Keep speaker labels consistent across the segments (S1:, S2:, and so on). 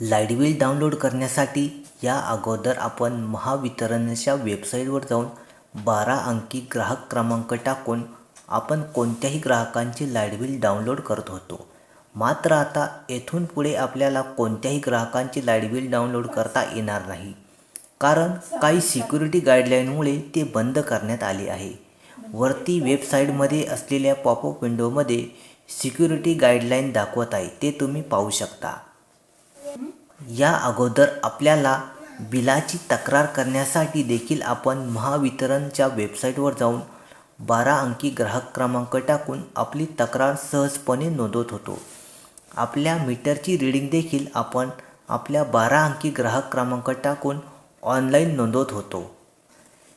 S1: Light bill download करण्यासाठी या अगोदर आपण महावितरणच्या वेबसाईटवर जाऊन बारा अंकी ग्राहक क्रमांक टाकून आपण कोणत्याही ग्राहकांचे लाइट बिल डाउनलोड करत होतो. मात्र आता येथून पुढे आपल्याला कोणत्याही ग्राहकांचे लाइट बिल डाउनलोड करता येणार नाही. कारण काही सिक्युरिटी गाईडलाईनमुळे ते बंद करण्यात आले आहे. वरती वेबसाईटमध्ये असलेल्या पॉपअप विंडोमध्ये सिक्युरिटी गाईडलाईन दाखवत आहे ते तुम्ही पाहू शकता. या अगोदर आपल्याला बिलाची तक्रार करण्यासाठी देखील आपण महावितरणच्या वेबसाईटवर जाऊन बारा अंकी ग्राहक क्रमांक टाकून आपली तक्रार सहजपणे नोंदवत होतो. आपल्या मीटरची रीडिंग देखील आपण आपल्या बारा अंकी ग्राहक क्रमांक टाकून ऑनलाईन नोंदवत होतो.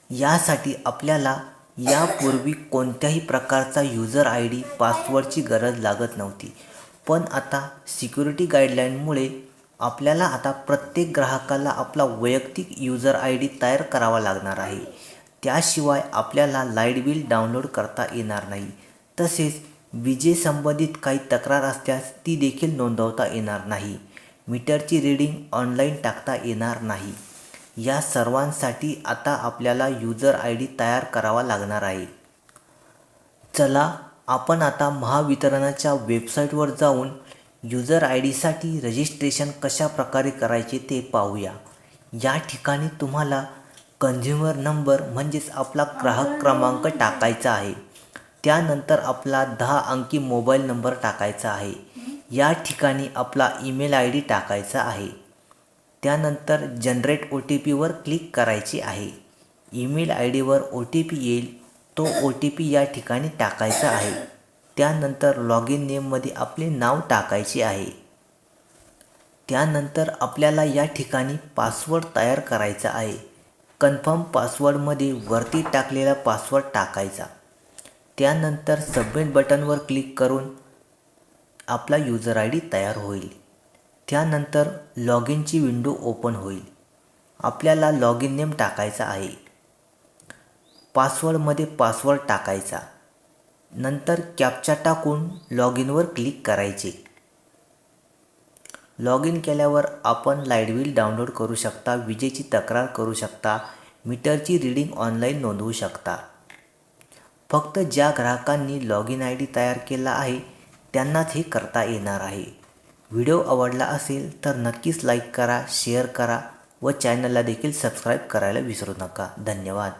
S1: यासाठी आपल्याला यापूर्वी कोणत्याही प्रकारचा यूजर आय डी पासवर्डची गरज लागत नव्हती. पण आता सिक्युरिटी गाईडलाईनमुळे आपल्याला आता प्रत्येक ग्राहकाला आपला वैयक्तिक यूजर आय डी तयार करावा लागणार आहे. त्याशिवाय आपल्याला लाइट बिल डाउनलोड करता येणार नाही. तसेच विजेसंबंधित काही तक्रार असल्यास ती देखील नोंदवता येणार नाही. मीटरची रीडिंग ऑनलाईन टाकता येणार नाही. या सर्वांसाठी आता आपल्याला यूजर आय डी तयार करावा लागणार आहे. चला आपण आता महावितरणाच्या वेबसाईटवर जाऊन यूजर आय डीसाठी रजिस्ट्रेशन कशा प्रकारे करायचे ते पाहूया. या ठिकाणी तुम्हाला कन्झ्युमर नंबर म्हणजेच आपला ग्राहक क्रमांक टाकायचा आहे. त्यानंतर आपला दहा अंकी मोबाईल नंबर टाकायचा आहे. या ठिकाणी आपला ईमेल आय डी टाकायचा आहे. त्यानंतर जनरेट ओ टी पीवर क्लिक करायचे आहे. ईमेल आय डीवर ओ टी पी येईल तो ओ टी पी या ठिकाणी टाकायचा आहे. त्यानंतर लॉग इन नेममध्ये आपले नाव टाकायचे आहे. त्यानंतर आपल्याला या ठिकाणी पासवर्ड तयार करायचा आहे. कन्फर्म पासवर्डमध्ये वरती टाकलेला पासवर्ड टाकायचा. त्यानंतर सबमिट बटनवर क्लिक करून आपला यूजर आय डी तयार होईल. त्यानंतर लॉग इनची विंडो ओपन होईल. आपल्याला लॉग इन नेम टाकायचा आहे. पासवर्डमध्ये पासवर्ड टाकायचा. नंतर कॅपचा टाकून लॉग इनवर क्लिक करायचे. लॉग इन केल्यावर आपण लाइट बिल डाउनलोड करू शकता विजेची तक्रार करू शकता मीटरची रीडिंग ऑनलाईन नोंदवू शकता. फक्त ज्या ग्राहकांनी लॉग इन आय डी तयार केला आहे त्यांनाच हे करता येणार आहे. व्हिडिओ आवडला असेल तर नक्कीच लाईक करा शेअर करा व चॅनलला देखील सबस्क्राईब करायला विसरू नका. धन्यवाद.